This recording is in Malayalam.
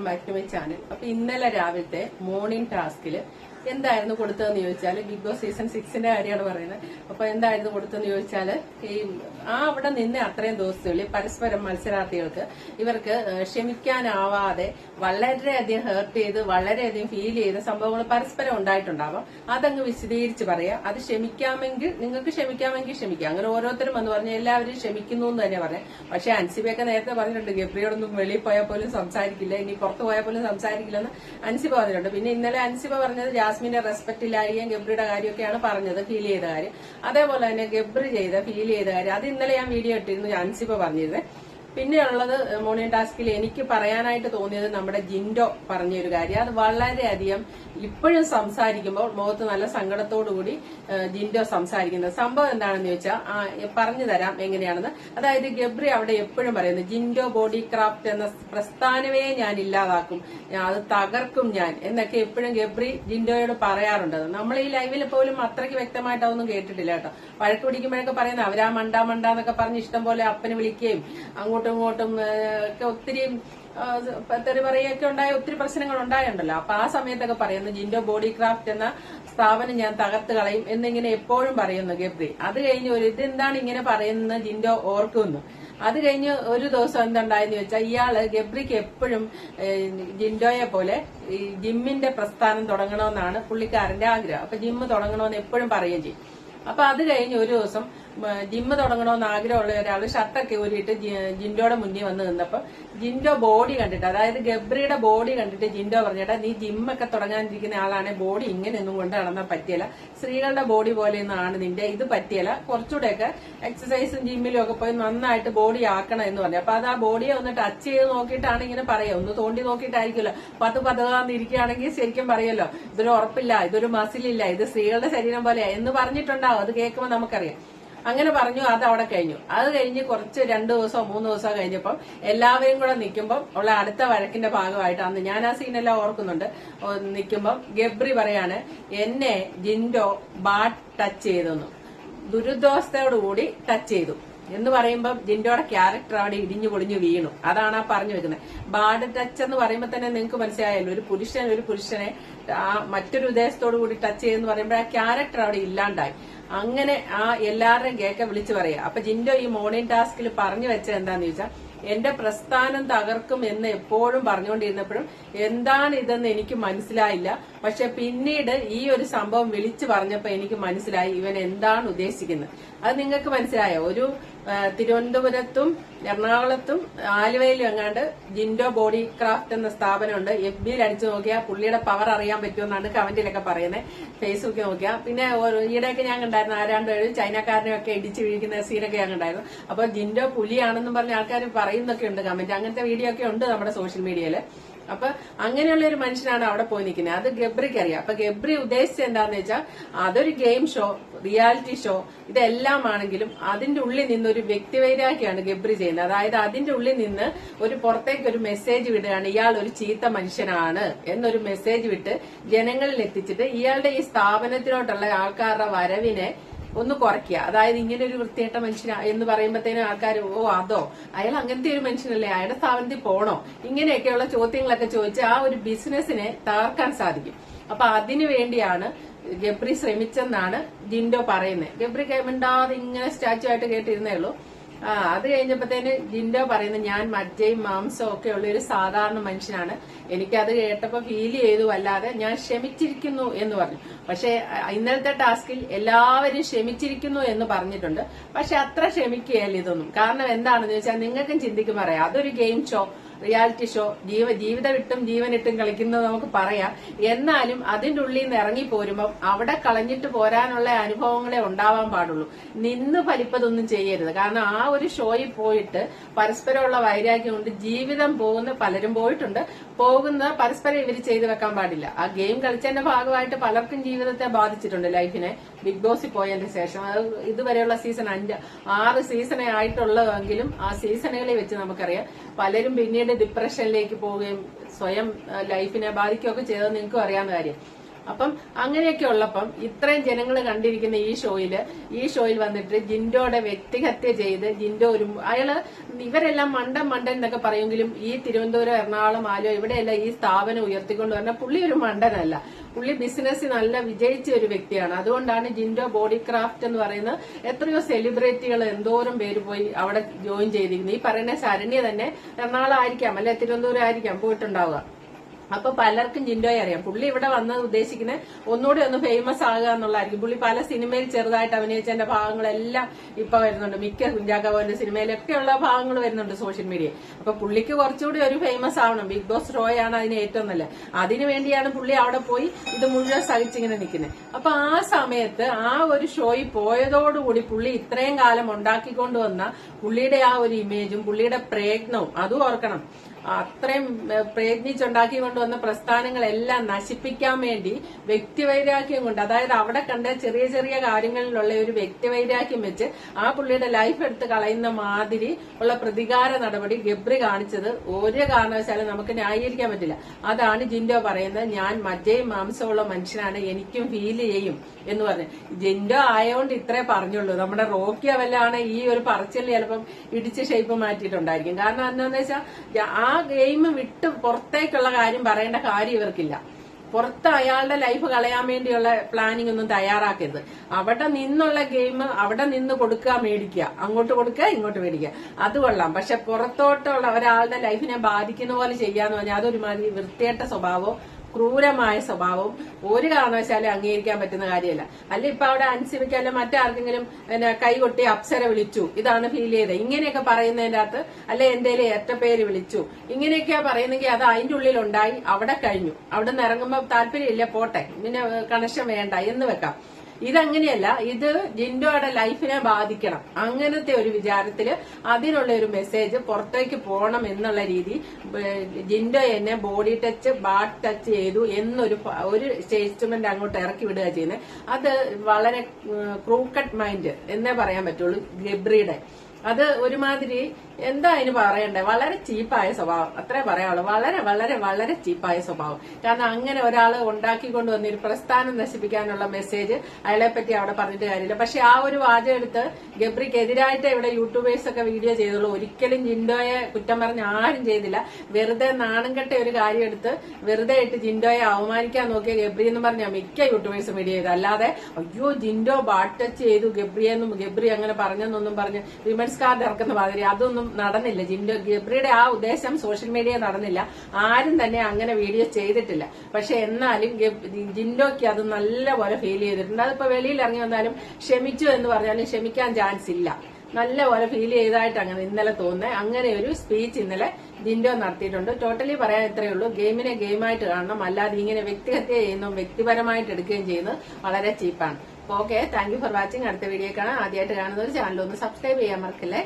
Welcome back to my channel. അപ്പൊ ഇന്നലെ രാവിലത്തെ മോർണിംഗ് ടാസ്കിൽ എന്തായിരുന്നു കൊടുത്തതെന്ന് ചോദിച്ചാൽ ബിഗ് ബോസ് സീസൺ സിക്സിന്റെ കാര്യമാണ് പറയുന്നത്. അപ്പൊ എന്തായിരുന്നു കൊടുത്തതെന്ന് ചോദിച്ചാൽ ഈ ആ അവിടെ നിന്ന് അത്രയും ദിവസത്തിൽ പരസ്പരം മത്സരാർത്ഥികൾക്ക് ഇവർക്ക് ക്ഷമിക്കാനാവാതെ വളരെയധികം ഹേർട്ട് ചെയ്ത് വളരെയധികം ഫീൽ ചെയ്ത സംഭവങ്ങൾ പരസ്പരം ഉണ്ടായിട്ടുണ്ടാവാം. അതങ്ങ് വിശദീകരിച്ച് പറയാം. അത് ക്ഷമിക്കാമെങ്കിൽ നിങ്ങൾക്ക് ക്ഷമിക്കാമെങ്കിൽ ക്ഷമിക്കാം. അങ്ങനെ ഓരോരുത്തരും എന്ന് പറഞ്ഞാൽ എല്ലാവരും ക്ഷമിക്കുന്നു എന്ന് തന്നെ പറയാം പക്ഷെ അൻസിബയൊക്കെ നേരത്തെ പറഞ്ഞിട്ടുണ്ട് ഗബ്രിയോടൊന്നും വെളിയിൽ പോയാൽ പോലും സംസാരിക്കില്ല ഇനി പുറത്ത് പോയാൽ പോലും സംസാരിക്കില്ലെന്ന് അൻസിബ പറഞ്ഞിട്ടുണ്ട്. പിന്നെ ഇന്നലെ അൻസിബ പറഞ്ഞത് ജാസ്മിന്റെ റെസ്പെക്ട് ഇല്ലായിരിക്കും ഗബ്രിയുടെ കാര്യമൊക്കെയാണ് പറഞ്ഞത് ഫീൽ ചെയ്ത കാര്യം. അതേപോലെ തന്നെ ഗബ്രി ചെയ്ത ഫീൽ ചെയ്ത കാര്യം. അത് ഇന്നലെ ഞാൻ വീഡിയോ ഇട്ടിരുന്നു അൻസിബ പറഞ്ഞിരുന്നത് പിന്നെയുള്ളത് മോർണിംഗ് ടാസ്കിൽ എനിക്ക് പറയാനായിട്ട് തോന്നിയത് നമ്മുടെ ജിൻഡോ പറഞ്ഞൊരു കാര്യം. അത് വളരെയധികം ഇപ്പോഴും സംസാരിക്കുമ്പോൾ മുഖത്ത് നല്ല സങ്കടത്തോടു കൂടി ഏഹ്, ജിൻഡോ സംസാരിക്കുന്നത്. സംഭവം എന്താണെന്ന് ചോദിച്ചാൽ പറഞ്ഞു തരാം എങ്ങനെയാണെന്ന്. അതായത് ഗബ്രി അവിടെ എപ്പോഴും പറയുന്നത് ജിൻഡോ ബോഡി ക്രാഫ്റ്റ് എന്ന പ്രസ്ഥാനമേ ഞാൻ ഇല്ലാതാക്കും. അത് തകർക്കും ഞാൻ. എന്നൊക്കെ എപ്പോഴും ഗബ്രി ജിൻഡോയോട് പറയാറുണ്ട്. നമ്മൾ ഈ ലൈവിൽ പോലും അത്രയ്ക്ക് വ്യക്തമായിട്ടൊന്നും കേട്ടിട്ടില്ല കേട്ടോ. വഴക്ക് പിടിക്കുമ്പോഴൊക്കെ പറയുന്നത് അവരാ മണ്ട മണ്ട എന്നൊക്കെ പറഞ്ഞ് ഇഷ്ടം പോലെ അപ്പന് വിളിക്കുകയും അങ്ങോട്ടും ഇങ്ങോട്ടും ഒക്കെ ഒത്തിരി ആ, തെറി പറയുകയൊക്കെ ഉണ്ടായ ഒത്തിരി പ്രശ്നങ്ങൾ ഉണ്ടായുണ്ടല്ലോ. അപ്പൊ ആ സമയത്തൊക്കെ പറയുന്നു ജിൻഡോ ബോഡി ക്രാഫ്റ്റ് എന്ന സ്ഥാപനം ഞാൻ തകർത്ത് കളയും എന്നിങ്ങനെ എപ്പോഴും പറയുന്നു ഗബ്രി. അത് കഴിഞ്ഞ് ഒരു ഇതെന്താണ് ഇങ്ങനെ പറയുന്നത് ജിൻഡോ ഓർക്കുന്നു. അത് കഴിഞ്ഞ് ഒരു ദിവസം എന്തുണ്ടായെന്ന് വെച്ചാൽ ഇയാൾ ഗബ്രിക്ക് എപ്പോഴും ജിൻഡോയെ പോലെ ഈ ജിമ്മിന്റെ പ്രസ്ഥാനം തുടങ്ങണമെന്നാണ് പുള്ളിക്കാരന്റെ ആഗ്രഹം. അപ്പൊ ജിമ്മ് തുടങ്ങണമെന്ന് എപ്പോഴും പറയുകയും ചെയ്യും. അപ്പൊ അത് കഴിഞ്ഞ് ഒരു ദിവസം ജിമ്മ് തുടങ്ങണമെന്ന് ആഗ്രഹമുള്ള ഒരാൾ ഷർട്ടൊക്കെ ഊരിയിട്ട് ജിൻഡോയുടെ മുന്നിൽ വന്ന് നിന്നപ്പോൾ ജിൻഡോ ബോഡി കണ്ടിട്ട് അതായത് ഗബ്രിയുടെ ബോഡി കണ്ടിട്ട് ജിൻഡോ പറഞ്ഞേട്ടാ നീ ജിമ്മൊക്കെ തുടങ്ങാനിരിക്കുന്ന ആളാണെ ബോഡി ഇങ്ങനെയൊന്നും കൊണ്ട് നടന്നാൽ പറ്റിയല്ല സ്ത്രീകളുടെ ബോഡി പോലെയൊന്നാണ് നിന്റെ ഇത് പറ്റിയല്ല കുറച്ചുകൂടെയൊക്കെ എക്സസൈസും ജിമ്മിലും ഒക്കെ പോയി നന്നായിട്ട് ബോഡി ആക്കണം എന്ന് പറഞ്ഞു. അപ്പൊ അത് ആ ബോഡിയെ ഒന്ന് ടച്ച് ചെയ്ത് നോക്കിയിട്ടാണ് ഇങ്ങനെ പറയുക. ഒന്ന് തോണ്ടി നോക്കിയിട്ടായിരിക്കുമല്ലോ. പത്ത് പതുകാന്ന് ഇരിക്കുകയാണെങ്കിൽ ശരിക്കും പറയുമല്ലോ ഇതൊരു ഉറപ്പില്ല ഇതൊരു മസിലില്ല ഇത് സ്ത്രീകളുടെ ശരീരം പോലെയാ എന്ന് പറഞ്ഞിട്ടുണ്ടാവും. അത് കേൾക്കുമ്പോൾ നമുക്കറിയാം. അങ്ങനെ പറഞ്ഞു അത് അവിടെ കഴിഞ്ഞു. അത് കഴിഞ്ഞ് കുറച്ച് രണ്ടു ദിവസമോ മൂന്ന് ദിവസമോ കഴിഞ്ഞപ്പം എല്ലാവരും കൂടെ നിൽക്കുമ്പോൾ ഉള്ള അടുത്ത വഴക്കിന്റെ ഭാഗമായിട്ട് അന്ന് ഞാൻ ആ സീനെല്ലാം ഓർക്കുന്നുണ്ട്. നിൽക്കുമ്പം ഗബ്രി പറയാണ് എന്നെ ജിൻഡോ ബാഡ് ടച്ച് ചെയ്തെന്നു. ദുരുദ്വസ്ഥയോടുകൂടി ടച്ച് ചെയ്തു. എന്ന് പറയുമ്പോൾ ജിൻഡോയുടെ ക്യാരക്ടർ അവിടെ ഇടിഞ്ഞു പൊളിഞ്ഞു വീണു. അതാണ് ആ പറഞ്ഞു വെക്കുന്നത്. ബാഡ് ടച്ച് എന്ന് പറയുമ്പോൾ തന്നെ നിങ്ങൾക്ക് മനസ്സിലായല്ലോ. ഒരു പുരുഷൻ ഒരു പുരുഷനെ ആ മറ്റൊരു ഉദ്ദേശത്തോടു കൂടി ടച്ച് ചെയ്യുന്ന പറയുമ്പോൾ ആ ക്യാരക്ടർ അവിടെ ഇല്ലാണ്ടായി. അങ്ങനെ ആ എല്ലാവരുടെയും കേക്ക വിളിച്ചു പറയാ അപ്പൊ ജിൻഡോ ഈ മോർണിംഗ് ടാസ്കിൽ പറഞ്ഞു വെച്ചത് എന്താന്ന് ചോദിച്ചാൽ എന്റെ പ്രസ്ഥാനം തകർക്കും എന്ന് എപ്പോഴും പറഞ്ഞുകൊണ്ടിരുന്നപ്പോഴും എന്താണ് ഇതെന്ന് എനിക്ക് മനസ്സിലായില്ല. പക്ഷെ പിന്നീട് ഈ ഒരു സംഭവം വിളിച്ചു പറഞ്ഞപ്പോ എനിക്ക് മനസ്സിലായി ഇവൻ എന്താണ് ഉദ്ദേശിക്കുന്നത്. അത് നിങ്ങൾക്ക് മനസ്സിലായോ? ഒരു തിരുവനന്തപുരത്തും എറണാകുളത്തും ആലുവയിലും എങ്ങാണ്ട് ജിൻഡോ ബോഡി ക്രാഫ്റ്റ് എന്ന സ്ഥാപനമുണ്ട്. എഫ് ബിയിൽ അടിച്ചു നോക്കിയാൽ പുള്ളിയുടെ പവർ അറിയാൻ പറ്റുമെന്നാണ് കമന്റിലൊക്കെ പറയുന്നത് ഫേസ്ബുക്കിൽ നോക്കിയാൽ പിന്നെ ഈയിടെയൊക്കെ ഞാൻ കണ്ടായിരുന്നു ആരാണ്ട് ഒരു ചൈനക്കാരനെ ഒക്കെ ഇടിച്ചു വീഴിക്കുന്ന സീനൊക്കെ ഞാൻ കണ്ടായിരുന്നു. അപ്പൊ ജിൻഡോ പുലിയാണെന്നും പറഞ്ഞ ആൾക്കാർ പറയുന്നൊക്കെ ഉണ്ട് കമന്റ് അങ്ങനത്തെ വീഡിയോ ഒക്കെ ഉണ്ട് നമ്മുടെ സോഷ്യൽ മീഡിയയിൽ അപ്പൊ അങ്ങനെയുള്ള ഒരു മനുഷ്യനാണ് അവിടെ പോയി നിൽക്കുന്നത്. അത് ഗബ്രിക്ക് അറിയാം. അപ്പൊ ഗബ്രി ഉദ്ദേശിച്ചത് എന്താന്ന് വെച്ചാൽ അതൊരു ഗെയിം ഷോ റിയാലിറ്റി ഷോ ഇതെല്ലാം ആണെങ്കിലും അതിന്റെ ഉള്ളിൽ നിന്ന് ഒരു വ്യക്തിവൈരാഗ്യാണ് ഗബ്രി ചെയ്യുന്നത്. അതായത് അതിന്റെ ഉള്ളിൽ നിന്ന് ഒരു പുറത്തേക്ക് ഒരു മെസ്സേജ് വിടുകയാണ്. ഇയാൾ ഒരു ചീത്ത മനുഷ്യനാണ് എന്നൊരു മെസ്സേജ് വിട്ട് ജനങ്ങളിൽ എത്തിച്ചിട്ട് ഇയാളുടെ ഈ സ്ഥാപനത്തിലോട്ടുള്ള ആൾക്കാരുടെ വരവിനെ ഒന്ന് കുറയ്ക്കുക. അതായത് ഇങ്ങനെ ഒരു വൃത്തിയേട്ട മനുഷ്യൻ എന്ന് പറയുമ്പോഴത്തേനും ആൾക്കാർ ഓ അതോ? അയാൾ അങ്ങനത്തെ ഒരു മനുഷ്യനല്ലേ? അയാളുടെ സ്ഥാപനത്തിൽ പോണോ? ഇങ്ങനെയൊക്കെയുള്ള ചോദ്യങ്ങളൊക്കെ ചോദിച്ച് ആ ഒരു ബിസിനസിനെ തകർക്കാൻ സാധിക്കും. അപ്പൊ അതിനു വേണ്ടിയാണ് ഗബ്രി ശ്രമിച്ചെന്നാണ് ജിൻഡോ പറയുന്നത്. ഗബ്രി മിണ്ടാതെ ഇങ്ങനെ സ്റ്റാച്ചു ആയിട്ട് കേട്ടിരുന്നേ ഉള്ളൂ. ആ അത് കഴിഞ്ഞപ്പോഴത്തേന് ജിൻഡോ പറയുന്നത് ഞാൻ മജ്ജയും മാംസവും ഒക്കെ ഉള്ള ഒരു സാധാരണ മനുഷ്യനാണ്. എനിക്കത് കേട്ടപ്പോൾ ഫീൽ ചെയ്തു. അല്ലാതെ ഞാൻ ക്ഷമിച്ചിരിക്കുന്നു എന്ന് പറഞ്ഞു. പക്ഷേ ഇന്നലത്തെ ടാസ്കിൽ എല്ലാവരും ക്ഷമിച്ചിരിക്കുന്നു എന്ന് പറഞ്ഞിട്ടുണ്ട്. പക്ഷെ അത്ര ക്ഷമിക്കുകയല്ല ഇതൊന്നും. കാരണം എന്താണെന്ന് വെച്ചാൽ നിങ്ങൾക്കും ചിന്തിക്കും പറയാം അതൊരു ഗെയിം ഷോ റിയാലിറ്റി ഷോ ജീവ ജീവിതം ഇട്ടും ജീവനിട്ടും കളിക്കുന്നത് നമുക്ക് പറയാം. എന്നാലും അതിന്റെ ഉള്ളിൽ നിന്ന് ഇറങ്ങി പോരുമ്പം അവിടെ കളഞ്ഞിട്ട് പോരാനുള്ള അനുഭവങ്ങളെ ഉണ്ടാവാൻ പാടുള്ളൂ. നിന്ന് ഫലിപ്പതൊന്നും ചെയ്യരുത്. കാരണം ആ ഒരു ഷോയിൽ പോയിട്ട് പരസ്പരമുള്ള വൈരാഗ്യം കൊണ്ട് ജീവിതം പോകുന്ന പലരും പോയിട്ടുണ്ട്. പോകുന്ന പരസ്പരം ഇവർ ചെയ്തു വെക്കാൻ പാടില്ല. ആ ഗെയിം കളിച്ചതിന്റെ ഭാഗമായിട്ട് പലർക്കും ജീവിതത്തെ ബാധിച്ചിട്ടുണ്ട് ലൈഫിനെ. ബിഗ് ബോസിൽ പോയതിന് ശേഷം. അത് ഇതുവരെയുള്ള സീസൺ അഞ്ച് ആറ് സീസണേ ആയിട്ടുള്ളതെങ്കിലും ആ സീസണുകളെ വെച്ച് നമുക്കറിയാം. പലരും പിന്നീട് ഡിപ്രഷനിലേക്ക് പോവുകയും സ്വയം ലൈഫിനെ ബാധിക്കുകയൊക്കെ ചെയ്തത് നിങ്ങൾക്കും അറിയാവുന്ന കാര്യം. അപ്പം അങ്ങനെയൊക്കെ ഉള്ളപ്പം ഇത്രയും ജനങ്ങൾ കണ്ടിരിക്കുന്ന ഈ ഷോയിൽ ഈ ഷോയിൽ വന്നിട്ട് ജിൻഡോയുടെ വ്യക്തിഹത്യ ചെയ്ത് ജിൻഡോ ഒരു അയാൾ ഇവരെല്ലാം മണ്ടൻ മണ്ടൻ എന്നൊക്കെ പറയുമെങ്കിലും ഈ തിരുവനന്തപുരം എറണാകുളം ആലോ ഇവിടെയെല്ലാം ഈ സ്ഥാപനം ഉയർത്തിക്കൊണ്ട് വന്ന പുള്ളി ഒരു മണ്ടനല്ല. പുള്ളി ബിസിനസ് നല്ല വിജയിച്ച ഒരു വ്യക്തിയാണ്. അതുകൊണ്ടാണ് ജിൻഡോ ബോഡി ക്രാഫ്റ്റ് എന്ന് പറയുന്ന എത്രയോ സെലിബ്രിറ്റികൾ എന്തോരം പേര് പോയി അവിടെ ജോയിൻ ചെയ്തിരിക്കുന്നത്. ഈ പറയുന്ന ശരണ്യ തന്നെ എറണാകുളം ആയിരിക്കാം അല്ലെ തിരുവനന്തപുരം ആയിരിക്കാം പോയിട്ടുണ്ടാവുക. അപ്പൊ പലർക്കും ജിൻഡോയെ അറിയാം. പുള്ളി ഇവിടെ വന്ന് ഉദ്ദേശിക്കുന്നത് ഒന്നുകൂടി ഒന്ന് ഫേമസ് ആകുക എന്നുള്ളതായിരിക്കും. പുള്ളി പല സിനിമയിൽ ചെറുതായിട്ട് അഭിനയിച്ചതിന്റെ ഭാഗങ്ങളെല്ലാം ഇപ്പൊ വരുന്നുണ്ട്. മിക്ക കുഞ്ചാക്കോന്റെ സിനിമയിലൊക്കെയുള്ള ഭാഗങ്ങൾ വരുന്നുണ്ട് സോഷ്യൽ മീഡിയ. അപ്പൊ പുള്ളിക്ക് കുറച്ചുകൂടി ഒരു ഫേമസ് ആവണം. ബിഗ് ബോസ് ഷോയാണ് അതിന് ഏറ്റവും നല്ല അതിനു വേണ്ടിയാണ് പുള്ളി അവിടെ പോയി ഇത് മുഴുവൻ സഹിച്ചിങ്ങനെ നിൽക്കുന്നത് അപ്പൊ ആ സമയത്ത് ആ ഒരു ഷോയിൽ പോയതോടുകൂടി പുള്ളി ഇത്രയും കാലം ഉണ്ടാക്കിക്കൊണ്ടുവന്ന പുള്ളിയുടെ ആ ഒരു ഇമേജും പുള്ളിയുടെ പ്രയത്നവും അതും ഓർക്കണം. അത്രയും ഏഹ്, പ്രയത്നിച്ചുണ്ടാക്കി കൊണ്ടുവന്ന പ്രസ്ഥാനങ്ങളെല്ലാം നശിപ്പിക്കാൻ വേണ്ടി വ്യക്തിവൈരാഗ്യം കൊണ്ട് അതായത് അവിടെ കണ്ട ചെറിയ ചെറിയ കാര്യങ്ങളിലുള്ള ഒരു വ്യക്തിവൈരാഗ്യം വെച്ച് ആ പുള്ളിയുടെ ലൈഫ് എടുത്ത് കളയുന്ന മാതിരി ഉള്ള പ്രതികാര നടപടി ഗബ്രി കാണിച്ചത് ഒരു കാരണവശാലും നമുക്ക് ന്യായീകരിക്കാൻ പറ്റില്ല. അതാണ് ജിൻഡോ പറയുന്നത് ഞാൻ മജ്ജയും മാംസമുള്ള മനുഷ്യനാണ് എനിക്കും ഫീൽ ചെയ്യും എന്ന് പറഞ്ഞു. ജിൻഡോ ആയതുകൊണ്ട് ഇത്രേ പറഞ്ഞുള്ളൂ. നമ്മുടെ റോക്കി അവല്ലാണ് ഈ ഒരു പറച്ചിൽ ചിലപ്പം ഇടിച്ച് ഷേപ്പ് മാറ്റിയിട്ടുണ്ടായിരിക്കും. കാരണം എന്താണെന്ന് വെച്ചാൽ ആ ഗെയിം വിട്ട് പുറത്തേക്കുള്ള കാര്യം പറയേണ്ട കാര്യം ഇവർക്കില്ല. പുറത്ത് അയാളുടെ ലൈഫ് കളയാൻ വേണ്ടിയുള്ള പ്ലാനിംഗ് ഒന്നും തയ്യാറാക്കരുത്. അവിടെ നിന്നുള്ള ഗെയിം അവിടെ നിന്ന് കൊടുക്കുക മേടിക്കുക. അങ്ങോട്ട് കൊടുക്കുക ഇങ്ങോട്ട് മേടിക്കുക. അത് കൊള്ളാം. പക്ഷെ പുറത്തോട്ടുള്ള ഒരാളുടെ ലൈഫിനെ ബാധിക്കുന്ന പോലെ ചെയ്യാന്ന് പറഞ്ഞാൽ അതൊരുമാതിരി വൃത്തിയേട്ട സ്വഭാവവും ക്രൂരമായ സ്വഭാവവും ഒരു കാരണവശാലും അംഗീകരിക്കാൻ പറ്റുന്ന കാര്യമല്ല. അല്ല ഇപ്പൊ അവിടെ അൻസിബയ്ക്ക് അല്ല മറ്റാർക്കെങ്കിലും പിന്നെ കൈകൊട്ടി അപ്സര വിളിച്ചു. ഇതാണ് ഫീൽ ചെയ്തത്. ഇങ്ങനെയൊക്കെ പറയുന്നതിന്റെ അകത്ത് അല്ലെ എന്തേലും പേര് വിളിച്ചു. ഇങ്ങനെയൊക്കെയാ പറയുന്നെങ്കിൽ അത് അതിന്റെ ഉള്ളിൽ ഉണ്ടായി അവിടെ കഴിഞ്ഞു. അവിടെ നിന്ന് ഇറങ്ങുമ്പോൾ താല്പര്യമില്ല പോട്ടെ. പിന്നെ കണക്ഷൻ വേണ്ട. എന്ന് വെക്കാം. ഇതങ്ങനെയല്ല ഇത് ജിൻഡോയുടെ ലൈഫിനെ ബാധിക്കണം. അങ്ങനത്തെ ഒരു വിചാരത്തിൽ അതിനുള്ള ഒരു മെസ്സേജ് പുറത്തേക്ക് പോകണം എന്നുള്ള രീതി ജിൻഡോ എന്നെ ബോഡി ടച്ച് ബാഡ് ടച്ച് ചെയ്തു എന്നൊരു ഒരു സ്റ്റേറ്റ്മെന്റ് അങ്ങോട്ട് ഇറക്കി വിടുക ചെയ്യുന്നത്. അത് വളരെ ക്രൂക്കട്ട് മൈൻഡ് എന്നേ പറയാൻ പറ്റുള്ളൂ ഗബ്രിയുടെ. അത് ഒരുമാതിരി എന്താ അതിന് പറയണ്ടേ? വളരെ ചീപ്പായ സ്വഭാവം. അത്രേ പറയാനുള്ളൂ വളരെ വളരെ വളരെ ചീപ്പായ സ്വഭാവം. കാരണം അങ്ങനെ ഒരാൾ ഉണ്ടാക്കിക്കൊണ്ട് വന്നൊരു പ്രസ്ഥാനം നശിപ്പിക്കാനുള്ള മെസ്സേജ് അയാളെ പറ്റി അവിടെ പറഞ്ഞിട്ട് കാര്യമില്ല. പക്ഷെ ആ ഒരു വാചകം എടുത്ത് ഗബ്രിക്കെതിരായിട്ട് ഇവിടെ യൂട്യൂബേഴ്സ് ഒക്കെ വീഡിയോ ചെയ്തുള്ളൂ. ഒരിക്കലും ജിൻഡോയെ കുറ്റം പറഞ്ഞ് ആരും ചെയ്തില്ല. വെറുതെ നാണം കെട്ട ഒരു കാര്യം എടുത്ത് വെറുതെ ഇട്ട് ജിൻഡോയെ അവമാനിക്കാൻ നോക്കിയ ഗബ്രി എന്ന് പറഞ്ഞാൽ മിക്ക യൂട്യൂബേഴ്സും വീഡിയോ ചെയ്തു അല്ലാതെ അയ്യോ ജിൻഡോ ബാട്ടച്ച് ചെയ്തു ഗബ്രിയെന്നും ഗബ്രി അങ്ങനെ പറഞ്ഞെന്നൊന്നും പറഞ്ഞ് വിമൻസ് കാർഡ് ഇറക്കുന്ന മാതിരി അതൊന്നും നടന്നില്ല. ജിൻഡോ ഗബ്രിയുടെ ആ ഉദ്ദേശം സോഷ്യൽ മീഡിയ നടന്നില്ല. ആരും തന്നെ അങ്ങനെ വീഡിയോ ചെയ്തിട്ടില്ല. പക്ഷെ എന്നാലും ജിൻഡോയ്ക്ക് അത് നല്ലപോലെ ഫീൽ ചെയ്തിട്ടുണ്ട്. അതിപ്പോ വെളിയിൽ ഇറങ്ങി വന്നാലും ക്ഷമിച്ചു എന്ന് പറഞ്ഞാലും ക്ഷമിക്കാൻ ചാൻസ് ഇല്ല. നല്ലപോലെ ഫീൽ ചെയ്തായിട്ട് അങ്ങനെ ഇന്നലെ തോന്നുന്നത്. അങ്ങനെ ഒരു സ്പീച്ച് ഇന്നലെ ജിൻഡോ നടത്തിയിട്ടുണ്ട്. ടോട്ടലി പറയാൻ ഇത്രയേ ഉള്ളൂ. ഗെയിമിനെ ഗെയിമായിട്ട് കാണണം. അല്ലാതെ ഇങ്ങനെ വ്യക്തിഹത്യ ചെയ്യുന്നതും വ്യക്തിപരമായിട്ട് എടുക്കുകയും ചെയ്യുന്നത് വളരെ ചീപ്പാണ് okay thank you for watching അടുത്ത വീഡിയോ കാണാം ആദ്യമായിട്ട് കാണുന്നവർ ചാനൽ ഒന്ന് സബ്സ്ക്രൈബ് ചെയ്യാൻ മറക്കില്ലേ?